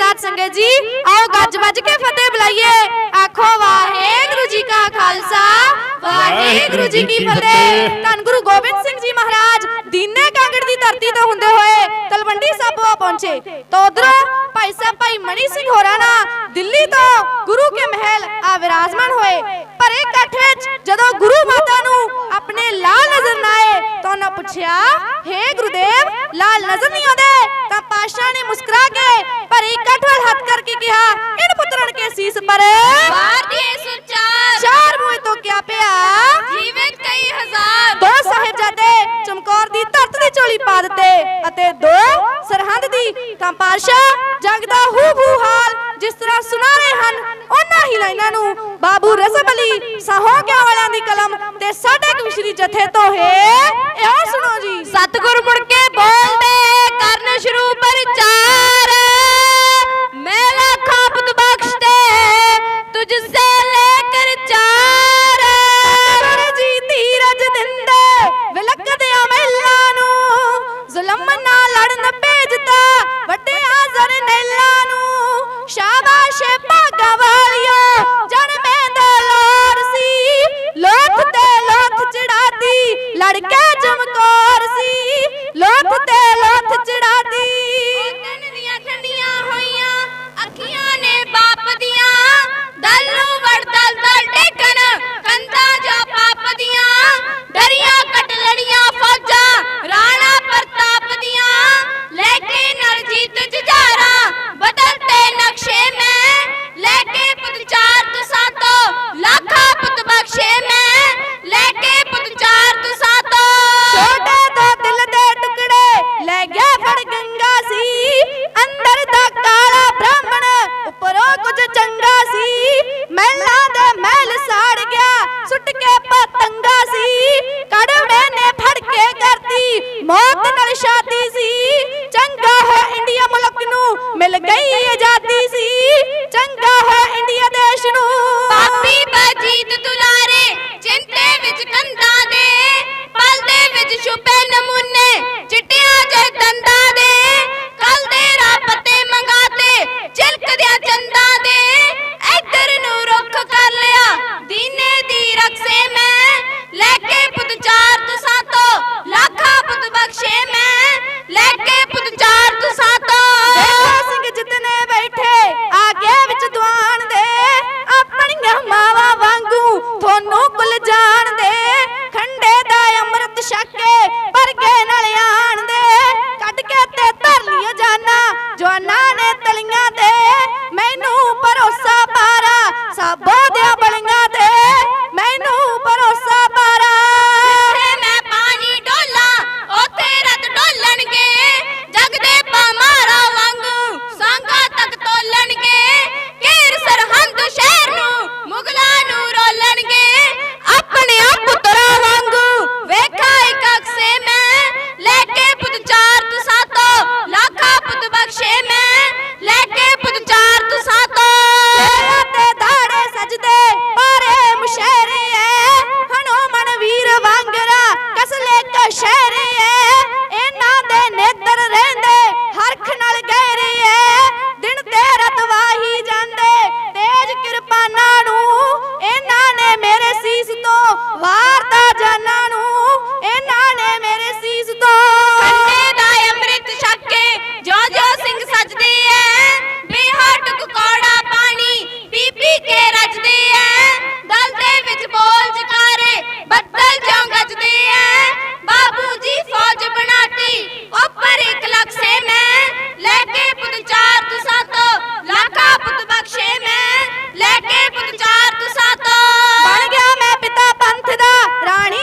साथ संगत जी आओ गज बज के फतेह बुलाइए। आखो वाहेगुरु जी का खालसा ਵਾਹਿਗੁਰੂ ਜੀ ਕੀ ਫਤਿਹ ਧੰਨ ਗੁਰੂ ਗੋਬਿੰਦ ਸਿੰਘ ਜੀ ਮਹਾਰਾਜ ਦੀਨੇ ਕਾਂਗੜ ਦੀ ਧਰਤੀ ਤੋਂ ਹੁੰਦੇ ਹੋਏ ਤਲਵੰਡੀ ਸਾਬੋਆ ਪਹੁੰਚੇ ਤਾਂ ਉਧਰੋਂ ਭਾਈ ਸਾਹਿਬ ਭਾਈ ਮਣੀ ਸਿੰਘ ਹੋਰਾਂ ਨਾਲ ਦਿੱਲੀ ਤੋਂ ਗੁਰੂ ਕੇ ਮਹਿਲ ਆ ਵਿਰਾਜਮਾਨ ਹੋਏ ਪਰ ਇੱਕ ਇਕੱਠ ਵਿੱਚ ਜਦੋਂ ਗੁਰੂ ਮਾਤਾ ਨੂੰ ਆਪਣੇ ਲਾਲ ਨਜ਼ਰ ਨਾ ਤਾਂ ਉਹਨਾਂ ਪੁੱਛਿਆ ਹੇ ਗੁਰਦੇਵ ਲਾਲ ਨਜ਼ਰ ਨਹੀਂ ਆਉਂਦੇ ਚਮਕੌਰ ਦੀ ਧਰਤ ਦੀ ਝੋਲੀ ਪਾ ਦਿੱਤੇ ਅਤੇ ਦੋ ਸਰਹੰਦ ਦੀ ਕੰਪਾਸ਼ਾ ਜੰਗ ਦਾ ਹੂ ਹੂ ਹਾਲ ਜਿਸ ਤਰ੍ਹਾਂ ਸੁਣਾ ਰਹੇ ਹਨ ਉਹਨਾਂ ਹੀ ਲਾਈਨਾਂ ਨੂੰ ਬਾਬੂ ਰਜ਼ਬ ਅਲੀ ਸਾਹੋਕਿਆ ਵਾਲਿਆਂ ਦੀ ਕਲਮ ਤੇ ਸਾਡੇ ਕਮਿਸ਼ਰੀ ਜਥੇ ਤੋਂ ਹੈ ਇਹੋ ਸੁਣੋ ਜੀ। ਸਤਗੁਰ ਮੁੜ ਕੇ ਬੋਲ ಗಂಗಾ ராணி